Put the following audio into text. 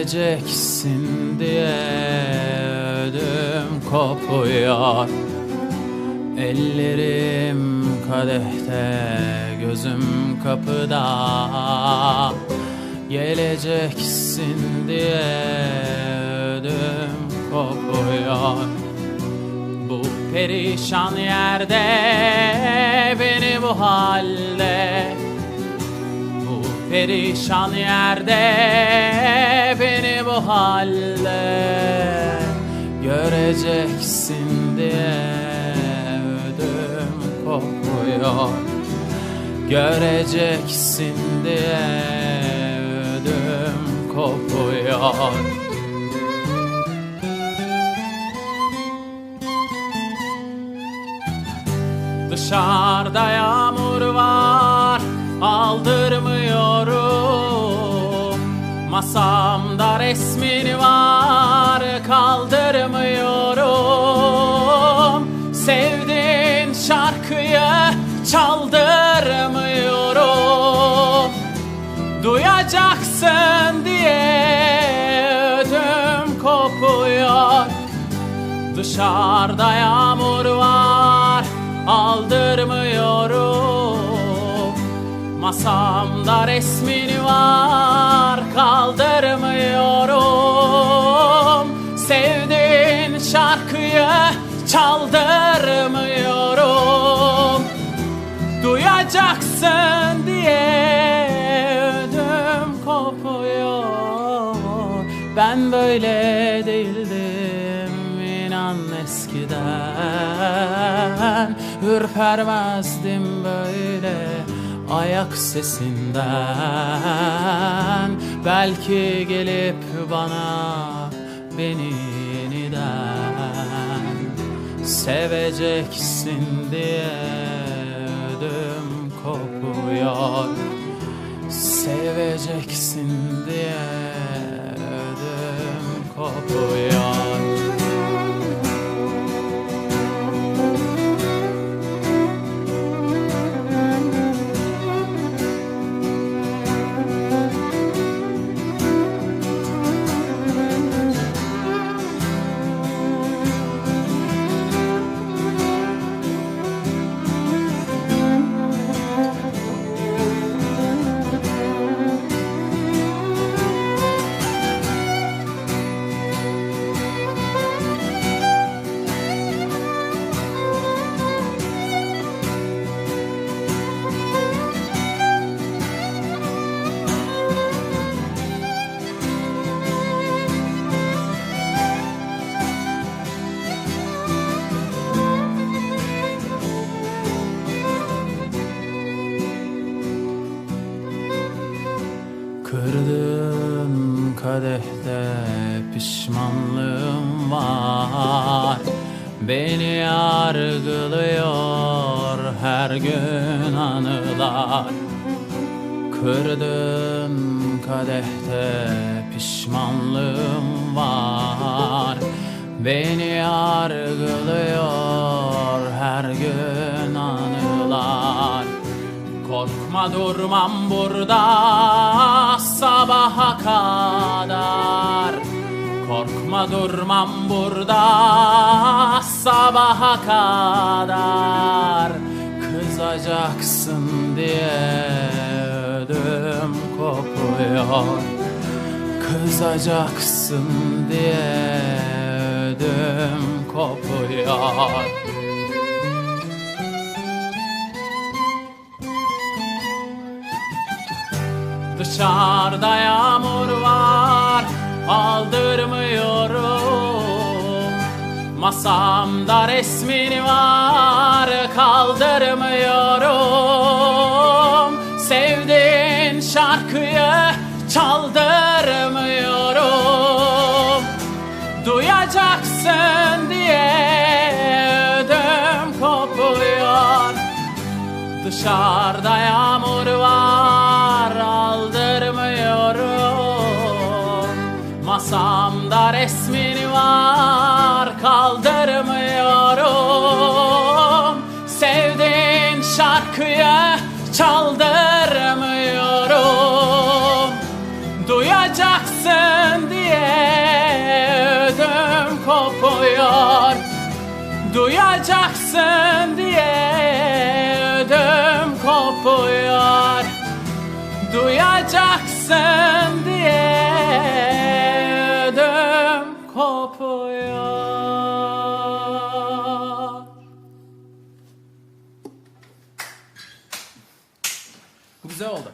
Geleceksin diye ödüm kopuyor. Ellerim kadehte gözüm kapıda. Geleceksin diye ödüm kopuyor. Bu perişan yerde beni bu halde perişan yerde beni bu halde Göreceksin diye ödüm kopuyor. Göreceksin diye ödüm kopuyor. Dışarıda yağmur var aldırmıyorum Masamda resmin var kaldırmıyorum. Sevdiğin şarkıyı çaldırmıyorum. Duyacaksın diye ödüm kopuyor. Dışarıda yağmur var aldırmıyorum. Masamda resmin var kaldırmıyorum. Sevdiğin şarkıyı çaldırmıyorum. Duyacaksın diye ödüm kopuyor. Ben böyle değildim inan eskiden. Ürpermezdim böyle ayak sesinden Belki gelip bana beni yeniden Seveceksin diye ödüm kopuyor. Seveceksin diye ödüm kopuyor Kırdığın kadehte pişmanlığım var. Beni yargılıyor her gün anılar. Kırdığın kadehte pişmanlığım var. Beni yargılıyor her gün anılar Korkma durmam burada sabaha kadar. Korkma durmam burada sabaha kadar. Kızacaksın diye ödüm kopuyor. Kızacaksın diye ödüm kopuyor Dışarıda yağmur var aldırmıyorum Masamda resmin var kaldırmıyorum. Sevdiğin şarkıyı çaldırmıyorum. Duyacaksın diye ödüm kopuyor. Dışarıda yağmur resmin var kaldırmıyorum. Sevdiğin şarkıyı çaldırmıyorum. Duyacaksın diye ödüm kopuyor. Duyacaksın diye ödüm kopuyor. Duyacaksın diye kopuyor Bu güzel oldu.